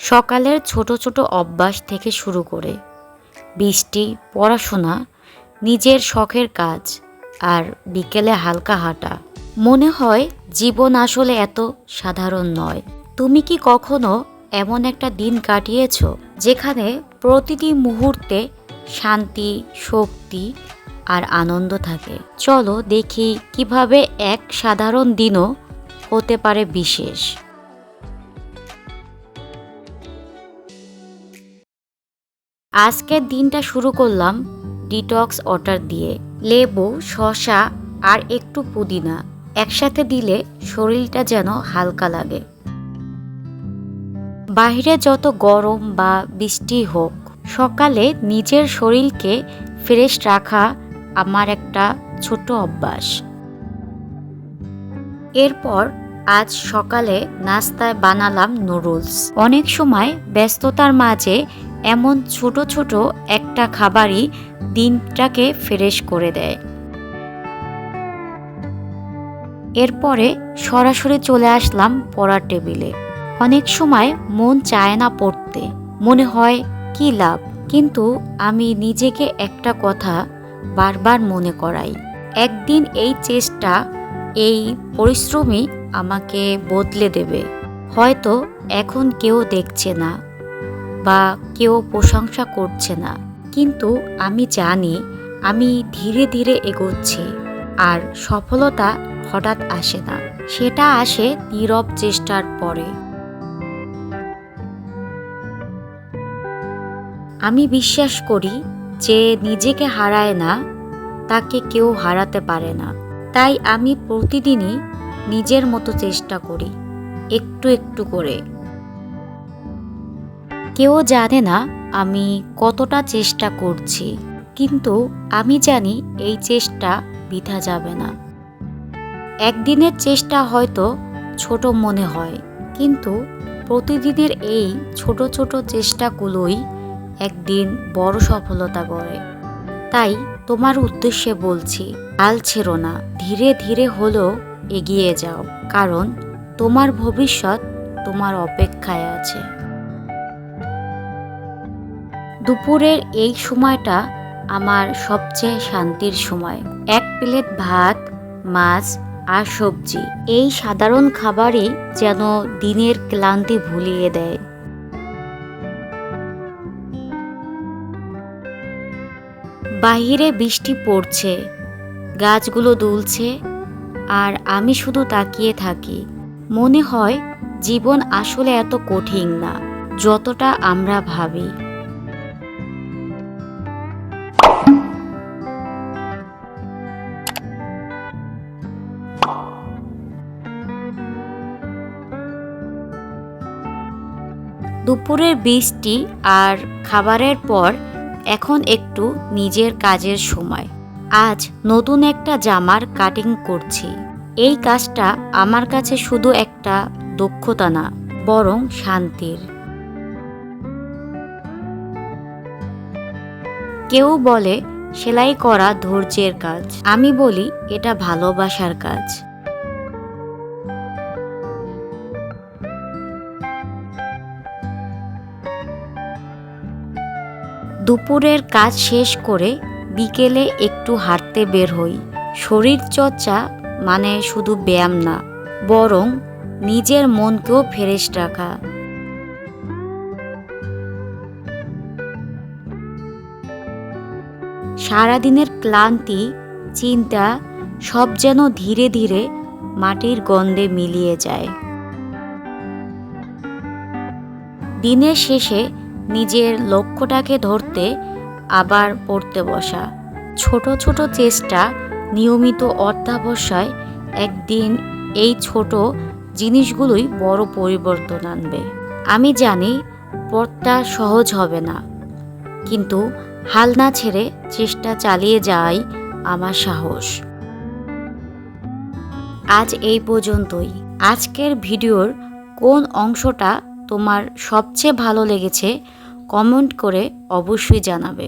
সকালের ছোট ছোট অভ্যাস থেকে শুরু করে বৃষ্টি, পড়াশোনা, নিজের শখের কাজ আর বিকেলে হালকা হাঁটা। মনে হয় জীবন আসলে এত সাধারণ নয়। তুমি কি কখনো এমন একটা দিন কাটিয়েছ যেখানে প্রতিটি মুহূর্তে শান্তি, শক্তি আর আনন্দ থাকে? চলো দেখি কীভাবে এক সাধারণ দিনও হতে পারে বিশেষ। আজকের দিনটা শুরু করলাম ডিটক্স ওয়াটার দিয়ে। লেবু, শসা আর একটু পুদিনা একসাথে দিলে শরীরটা যেন হালকা লাগে। বাইরে যত গরম বা বৃষ্টি হোক, সকালে নিজের শরীরকে ফ্রেশ রাখা আমার একটা ছোট অভ্যাস। এরপর আজ সকালে নাস্তায় বানালাম নুডলস। অনেক সময় ব্যস্ততার মাঝে এমন ছোট ছোট একটা খাবারই দিনটাকে ফ্রেশ করে দেয়। এরপরে সরাসরি চলে আসলাম পড়ার টেবিলে। অনেক সময় মন চায় না পড়তে। মনে হয়, কি লাভ? কিন্তু আমি নিজেকে একটা কথা বারবার মনে করাই। একদিন এই চেষ্টা, এই পরিশ্রমই আমাকে বদলে দেবে। হয়তো এখন কেউ দেখছে না বা কেউ প্রশংসা করছে না। কিন্তু আমি জানি আমি ধীরে ধীরে এগোচ্ছি আর সফলতা হঠাৎ আসে না। সেটা আসে নীরব চেষ্টার পরে। আমি বিশ্বাস করি যে নিজেকে হারায় না, তাকে কেউ হারাতে পারে না। তাই আমি প্রতিদিনই নিজের মতো চেষ্টা করি, একটু একটু করে। কেউ জানে না আমি কতটা চেষ্টা করছি, কিন্তু আমি জানি এই চেষ্টা বৃথা যাবে না। একদিনের চেষ্টা হয়তো ছোট মনে হয়, কিন্তু প্রতিদিনের এই ছোট ছোট চেষ্টাগুলোই একদিন বড় সফলতা করে তাই তোমার উদ্দেশ্যে বলছি, হাল ছেড়ো না, ধীরে ধীরে হলেও এগিয়ে যাও, কারণ তোমার ভবিষ্যৎ তোমার অপেক্ষায় আছে। দুপুরের এই সময়টা আমার সবচেয়ে শান্তির সময়। এক প্লেট ভাত, মাছ আর সবজি। এই সাধারণ খাবারই যেন দিনের ক্লান্তি ভুলিয়ে দেয়। বাহিরে বৃষ্টি পড়ছে, গাছগুলো দুলছে আর আমি শুধু তাকিয়ে থাকি। মনে হয়, জীবন আসলে এত কঠিন না, যতটা আমরা ভাবি। দুপুরের বৃষ্টি আর খাবারের পর এখন একটু নিজের কাজের সময়। আজ নতুন একটা জামার কাটিং করছি। এই কাজটা আমার কাছে শুধু একটা দক্ষতা না, বরং শান্তির। কেউ বলে, সেলাই করা ধৈর্যের কাজ। আমি বলি, এটা ভালোবাসার কাজ। দুপুরের কাজ শেষ করে বিকেলে একটু হাঁটতে বের হই। শরীর চর্চা মানে শুধু ব্যায়াম না, বরং নিজের মনকেও ফ্রেশ রাখা। সারাদিনের ক্লান্তি, চিন্তা সব যেন ধীরে ধীরে মাটির গন্ধে মিলিয়ে যায়। দিনের শেষে নিজের লক্ষ্যটাকে ধরতে আবার পড়তে বসা। ছোট ছোট চেষ্টা নিয়মিত অধ্যাবসায় একদিন এই ছোট জিনিসগুলোই বড় পরিবর্তন আনবে। আমি জানি পথটা সহজ হবে না, কিন্তু হাল না ছেড়ে চেষ্টা চালিয়ে যাওয়াই আমার সাহস। আজ এই পর্যন্তই। আজকের ভিডিওর কোন অংশটা তোমার সবচেয়ে ভালো লেগেছে কমেন্ট করে অবশ্যই জানাবে।